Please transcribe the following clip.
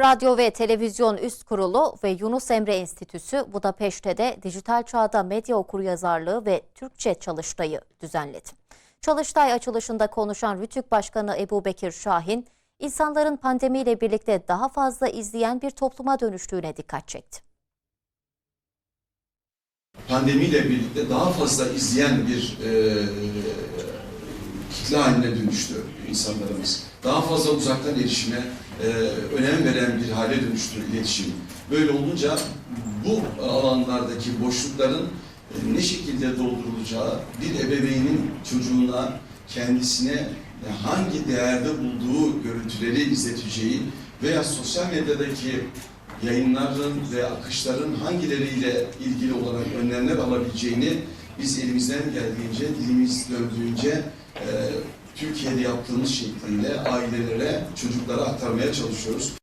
Radyo ve Televizyon Üst Kurulu ve Yunus Emre Enstitüsü Budapeşte de dijital çağda medya okuryazarlığı ve Türkçe çalıştayı düzenledi. Çalıştay açılışında konuşan Rütük Başkanı Ebu Bekir Şahin, insanların pandemiyle birlikte daha fazla izleyen bir topluma dönüştüğüne dikkat çekti. pandemiyle birlikte daha fazla izleyen bir e, kitle haline dönüştü insanlarımız. Daha fazla uzaktan erişime e, önem veren bir hale dönüştü iletişim. Böyle olunca bu alanlardaki boşlukların e, ne şekilde doldurulacağı bir ebeveynin çocuğuna kendisine hangi değerde bulduğu görüntüleri izleteceği veya sosyal medyadaki yayınların ve akışların hangileriyle ilgili olarak önlemler alabileceğini biz elimizden geldiğince, dilimiz döndüğünce Türkiye'de yaptığımız şekliyle ailelere, çocuklara aktarmaya çalışıyoruz.